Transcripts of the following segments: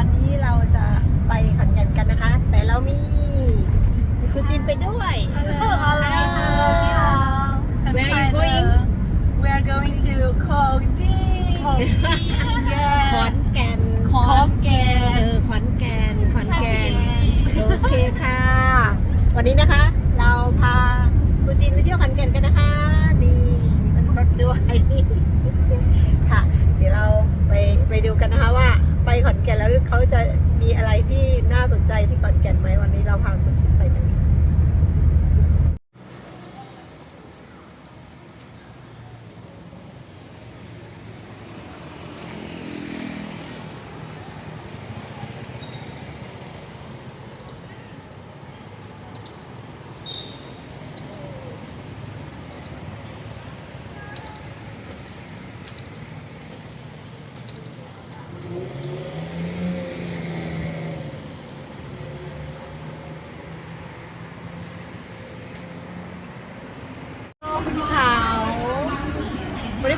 วันนี้เราจะไปขอนแก่นกันนะคะ แต่เรามีมีคุณจีนไปด้วย Where are you going? We are going to Koji. ขอนแก่นขอนแก่นเออขอนแก่นขอนแก่นโอเคค่ะ วันนี้นะคะ เราพาคุณจีนไปเที่ยวขอนแก่นกันนะคะดีมันรถด้วย ค่ะ เดี๋ยวเราไปไปดูกันนะคะว่า ไปขอนแก่นแล้วเขาจะมีอะไรที่น่าสนใจที่ขอนแก่นไหมวันนี้เราพาคุณจีนไปกันค่ะ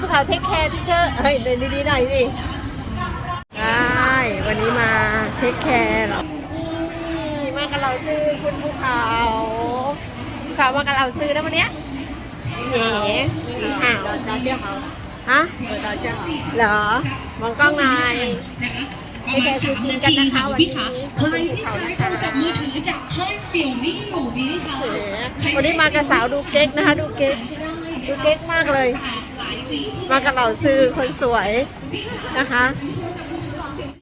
ภูเขาาเทคแคร์ที่เชอร์เฮ้ยเดินดีๆหน่อยสิได้วันนี้มาเทคแคร์มากับเราซื้อคุณภูเขาภูเขามากับเราซื้อนะวันเนี้ยเหนสีขาวดาวเชื่อเขาฮะดาวเชื่อเขาเหรอมองกล้องนายไปเจอซูจีกันนะคะวันนี้ใครที่ใช้โทรศัพท์มือถือจากค่ายเซี่ยวมี่อยู่นี้ค่ะวันนี้มากับสาวดูเก๊กนะคะดูเก๊กดูเก๊กมากเลย มากับเหล่าซื้อคนสวยนะคะ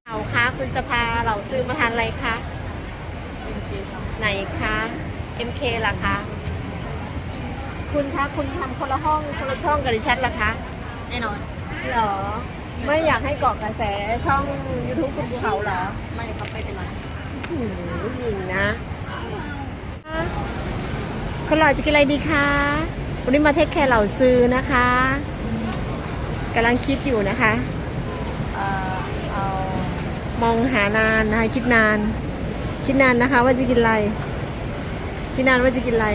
เอาคะคุณจะพาเหล่าซื้อมาทานอะไรคะไหนคะ MK ล่ะคะ คุณคะคุณทำคนละห้องคนละช่องกับดิฉันล่ะคะแน่นอน เหรอ ไม่อยากให้เกาะกระแสช่อง YouTube คุณภูเขาเหรอไม่ครับไม่เป็นไรหืมหญิงนะคนหล่อจะกินอะไรดีคะวันนี้มาเทคแคร์เหล่าซื้อนะคะ กำลังคิดอยู่นะคะ เอ่อเอามองหานานนะคะคิดนาน คิดนานนะคะ ว่าจะกินอะไร คิดนานว่าจะกินอะไร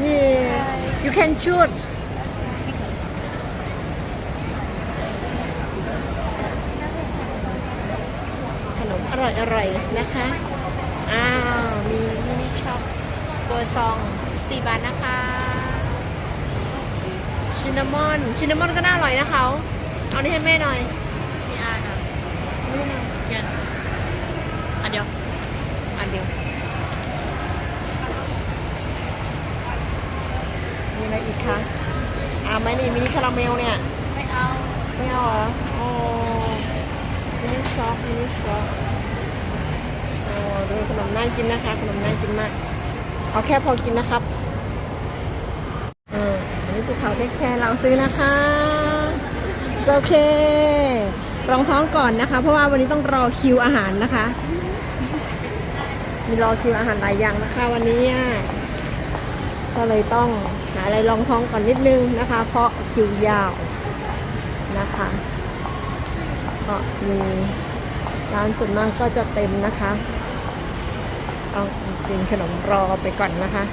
นี่ you can choose ขนมอร่อยอร่อยๆนะคะ อ้าว มีมินิช็อปตัวซองสี่บาทนะคะ ชินนามอนชินนามอนก็น่าอร่อยนะเขาเอานี่ให้แม่หน่อยพี่อาร์ครับเยันอันเดียวอันเดียวมีอะไรอีกคะเอาไหมนี่มินิคาราเมลเนี่ยไม่เอาไม่เอาเหรอโอ้มินิช็อปมินิช็อปโอ้ดูขนมน่ากินนะคะขนมน่ากินมากเอาแค่พอกินนะครับเอออันนี้ภู เขาเทคแคร์เราซื้อนะคะโอเค รองท้องก่อนนะคะ เพราะว่าวันนี้ต้องรอคิวอาหารนะคะ มีรอคิวอาหารหลายอย่างนะคะ วันนี้ก็เลยต้องหาอะไรรองท้องก่อนนิดนึงนะคะ เพราะคิวยาวนะคะก็มีร้านส่วนมากก็จะเต็มนะคะต้องกินขนมรอไปก่อนนะคะ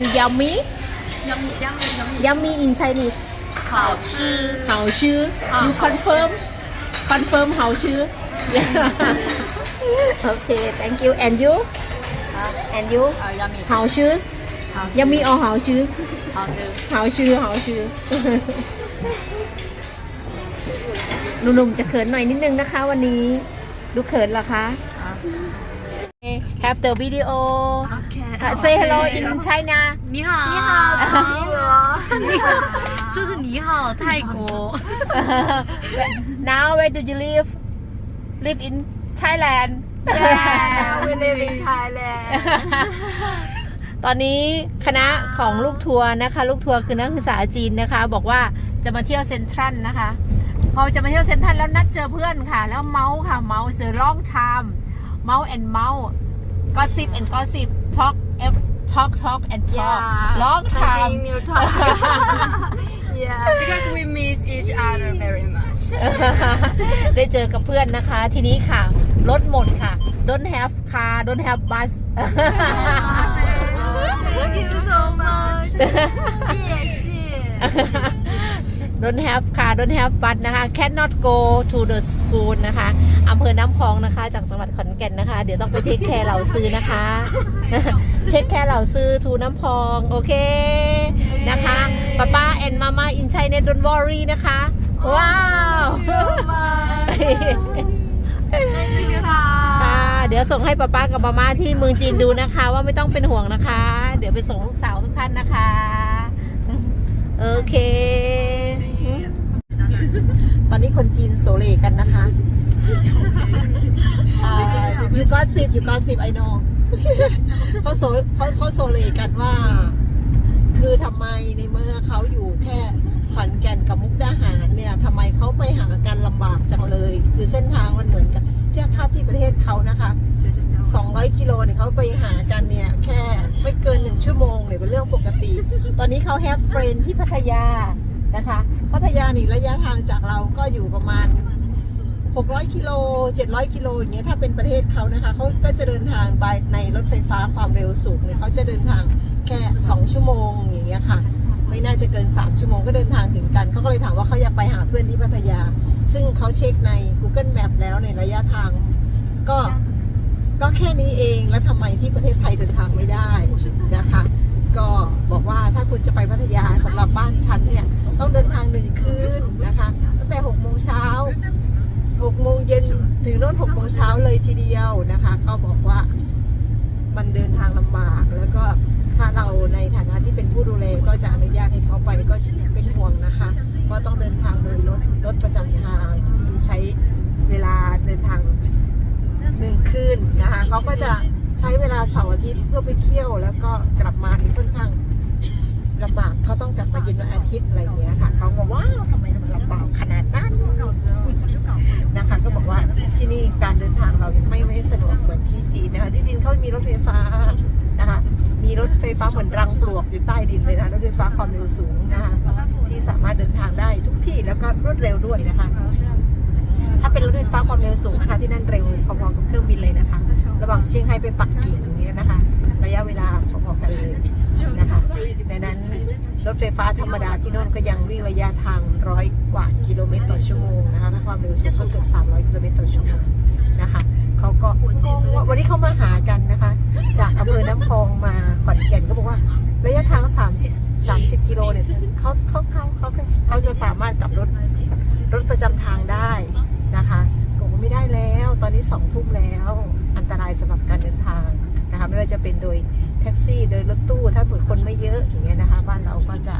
you yummy ยังมียังมียังมี yummy in Chinese 好吃好吃 you confirm confirm 好吃 okay thank you and you and you เอ่อยังมี 好吃好 yummy or 好吃好吃好吃好吃 หนุ่มๆจะเขินหน่อยนิดนึงนะคะวันนี้ ดูเขินเหรอคะ Have the video Uh, say hello in China 你好你好你好这是你好泰国 Now where do you live Live in Thailand Yeah we live in Thailand ตอนนี้คณะของลูกทัวร์นะคะ ลูกทัวร์คือนักศึกษาจีนนะคะ บอกว่าจะมาเที่ยวเซ็นทรัลนะคะ พอจะมาเที่ยวเซ็นทรัลแล้วนัดเจอเพื่อนค่ะ แล้วเมาส์ค่ะเมาส์เสือล่องชาม เมาส์แอนเมาส์ก็สิบแอนก็สิบ talk talk talk and talk long time Continue talk Yeah, because we miss each other very much. ได้เจอกับเพื่อนนะคะ ทีนี้ค่ะ รถหมดค่ะ don't have car don't have bus Thank you so much. 谢谢。don't have car don't have bus นะคะ cannot go to the school นะคะอำเภอน้ำพองนะคะ จากจังหวัดขอนแก่นนะคะ เดี๋ยวต้องไปเทคแคร์เหล่าซื้อนะคะ เช็คแคร์เหล่าซื้อทูน้ำพอง โอเค นะคะป้าป้าแอนมาม่าอินชัยเน don't worry นะคะ ว้าว so much. Thank you ค่ะค่ะเดี๋ยวส่งให้ป้าป้ากับมาม่าที่เมืองจีนดูนะคะ ว่าไม่ต้องเป็นห่วงนะคะ เดี๋ยวไปส่งลูกสาวทุกท่านนะคะ โอเค ตอนนี้คนจีนโซเลกันนะคะอ่า you got sip you got sip I know เขาโซเขาเขาโซเลกันว่า คือทำไมในเมื่อเขาอยู่แค่ขอนแก่นกับมุกดาหารเนี่ยทำไมเขาไปหากันลำบากจังเลย คือเส้นทางมันเหมือนกันที่ถ้าที่ประเทศเขานะคะ200กิโลเนี่ยเขาไปหากันเนี่ย แค่ไม่เกินหนึ่งชั่วโมงเนี่ยเป็นเรื่องปกติ ตอนนี้เขาแฮปเฟรนที่พัทยา นะคะ พัทยานี่ระยะทางจากเราก็อยู่ประมาณ 600 กิโล 700 กิโลอย่างเงี้ยถ้าเป็นประเทศเขานะคะเขาก็จะเดินทางไปในรถไฟฟ้าความเร็วสูงเนี่ยเขาจะเดินทางแค่ 2 ชั่วโมงอย่างเงี้ยค่ะ ไม่น่าจะเกิน 3 ชั่วโมงก็เดินทางถึงกันเขาก็เลยถามว่าเขาอยากไปหาเพื่อนที่พัทยา ซึ่งเขาเช็คใน Google Map แล้วในระยะทางก็ก็แค่นี้เองแล้วทำไมที่ประเทศไทยเดินทางไม่ได้นะคะ ก็บอกว่าถ้าคุณจะไปพัทยาสำหรับบ้านฉันเนี่ย ต้องเดินทางหนึ่งคืนนะคะ ตั้งแต่6โมงเช้า6โมงเย็นถึงโน่น6โมงเช้าเลยทีเดียวนะคะก็บอกว่ามันเดินทางลำบาก แล้วก็ถ้าเราในฐานะที่เป็นผู้ดูแลก็จะอนุญาตให้เขาไปก็เป็นห่วงนะคะว่าต้องเดินทางโดยรถรถประจำทางที่ใช้เวลาเดินทางหนึ่งคืนนะคะเขาก็จะใช้เวลาเสาร์อาทิตย์เพื่อไปเที่ยวแล้วก็กลับมาค่อนข้าง ลำบากเขาต้องกลับมาเย็นวันอาทิตย์อะไรอย่างเงี้ยค่ะเขาบอกว้าวทำไมมันลำบากขนาดนั้นนะคะก็บอกว่าที่นี่การเดินทางเรายังไม่ไม่สะดวกเหมือนที่จีนนะคะที่จีนเขามีรถไฟฟ้านะคะมีรถไฟฟ้าเหมือนรังปลวกอยู่ใต้ดินเลยนะรถไฟฟ้าความเร็วสูงนะคะที่สามารถเดินทางได้ทุกที่แล้วก็รวดเร็วด้วยนะคะถ้าเป็นรถไฟฟ้าความเร็วสูงนะคะที่นั่นเร็วพอๆกับเครื่องบินเลยนะคะ ระหว่างเชียงไฮ้ไปปักกิ่งอย่างเงี้ยนะคะ ระยะเวลาพอๆกันเลยนะคะดังนั้นรถไฟฟ้าธรรมดาที่โน่นก็ยังวิ่งระยะทางร้อยกว่ากิโลเมตรต่อชั่วโมงนะคะถ้าความเร็วสูงก็เกือบ300 กิโลเมตรต่อชั่วโมงนะคะเขาก็วันนี้เขามาหากันนะคะ จากอำเภอน้ำพองมาขอนแก่นก็บอกว่า ระยะทาง 30 30 กิโลเนี่ยเขาเขาเขาเขาเขาจะสามารถกลับรถรถประจำทางได้นะคะบอกว่าไม่ได้แล้ว ตอนนี้สองทุ่มแล้ว อันตรายสำหรับการเดินทาง นะคะไม่ว่าจะเป็นโดยแท็กซี่โดยรถตู้ถ้าเผื่อคนไม่เยอะอย่างเงี้ยนะคะ บ้านเราก็จะ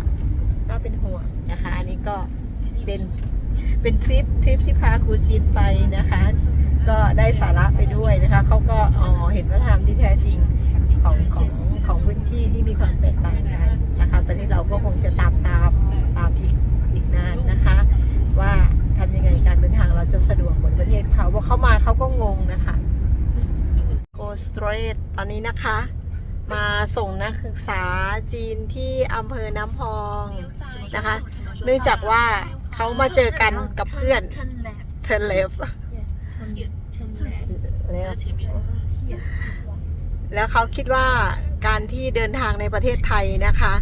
น่าเป็นห่วงนะคะ อันนี้ก็เป็นเป็นทริปทริปที่พาครูจีนไปนะคะ ก็ได้สาระไปด้วยนะคะเขาก็อ๋อเห็นวัฒนธรรมที่แท้จริงของของของพื้นที่ที่มีความแตกต่างกันนะคะตอนนี้เราก็คงจะตามตามตามอีกอีกนานนะคะ ว่าทำยังไงการเดินทางเราจะสะดวกเหมือนประเทศเขาเพราเขามาเขาก็งงนะคะ Go straight ตอนนี้นะคะ มาส่งนักศึกษาจีนที่อำเภอน้ำพองนะคะ เนื่องจากว่าเขามาเจอกันกับเพื่อนเทนเลฟแล้วแล้วเขาคิดว่าการที่เดินทางในประเทศไทยนะคะ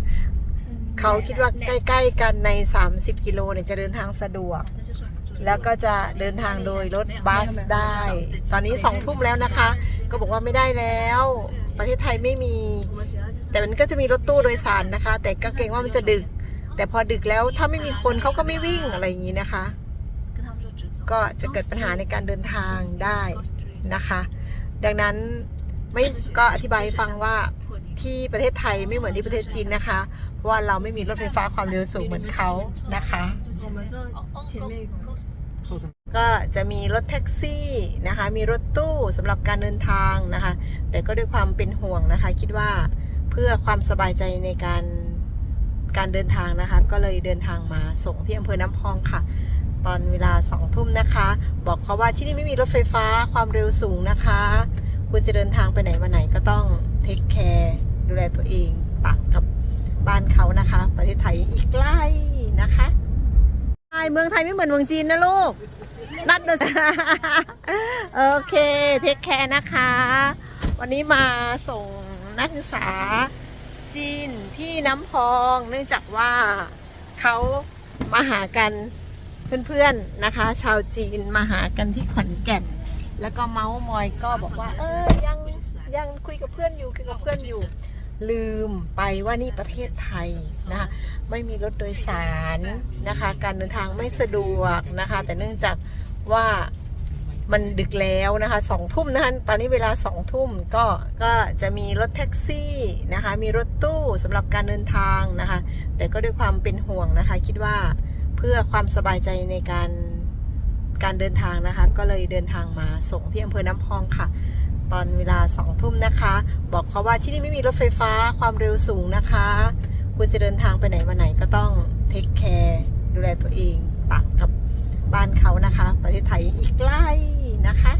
เขาคิดว่าใกล้ ๆ กันใน 30 กิโลเนี่ยจะเดินทางสะดวก แล้วก็จะเดินทางโดยรถบัสได้ ตอนนี้สองทุ่มแล้วนะคะ ก็บอกว่าไม่ได้แล้ว ประเทศไทยไม่มี แต่มันก็จะมีรถตู้โดยสารนะคะ แต่ก็เกรงว่ามันจะดึก แต่พอดึกแล้วถ้าไม่มีคนเขาก็ไม่วิ่งอะไรอย่างนี้นะคะ ก็จะเกิดปัญหาในการเดินทางได้นะคะ ดังนั้นไม่ก็อธิบายฟังว่าที่ประเทศไทยไม่เหมือนที่ประเทศจีนนะคะ ว่าเราไม่มีรถไฟฟ้าความเร็วสูงเหมือนเขานะคะก็จะมีรถแท็กซี่นะคะ มีรถตู้สำหรับการเดินทางนะคะ แต่ก็ด้วยความเป็นห่วงนะคะ คิดว่าเพื่อความสบายใจในการการเดินทางนะคะ ก็เลยเดินทางมาส่งที่อำเภอน้ำพองค่ะ ตอนเวลาสองทุ่มนะคะ บอกเขาว่าที่นี่ไม่มีรถไฟฟ้าความเร็วสูงนะคะ คุณจะเดินทางไปไหนมาไหนก็ต้องเทคแคร์ดูแลตัวเองต่างกับ บ้านเขานะคะ ประเทศไทยอีกไกลนะคะใช่เมืองไทยไม่เหมือนเมืองจีนนะลูกนัดนะโอเคเทคแคร์นะคะ วันนี้มาส่งนักศึกษาจีนที่น้ำพองเนื่องจากว่าเขามาหากันเพื่อนๆนะคะ ชาวจีนมาหากันที่ขอนแก่น แล้วก็เมาส์มอยก็บอกว่า เออยังยังคุยกับเพื่อนอยู่คุยกับเพื่อนอยู่ ลืมไปว่านี่ประเทศไทยนะคะไม่มีรถโดยสารนะคะ การเดินทางไม่สะดวกนะคะ แต่เนื่องจากว่ามันดึกแล้วนะคะสองทุ่มนะคะตอนนี้เวลาสองทุ่มก็ก็จะมีรถแท็กซี่นะคะ มีรถตู้สำหรับการเดินทางนะคะ แต่ก็ด้วยความเป็นห่วงนะคะ คิดว่าเพื่อความสบายใจในการการเดินทางนะคะ ก็เลยเดินทางมาส่งที่อำเภอน้ำพองค่ะ ตอนเวลาสองทุ่มนะคะ บอกเขาว่าที่นี่ไม่มีรถไฟฟ้าความเร็วสูงนะคะ คุณจะเดินทางไปไหนมาไหนก็ต้องเทคแคร์ดูแลตัวเองต่างกับบ้านเขานะคะ ประเทศไทยอีกไกลนะคะ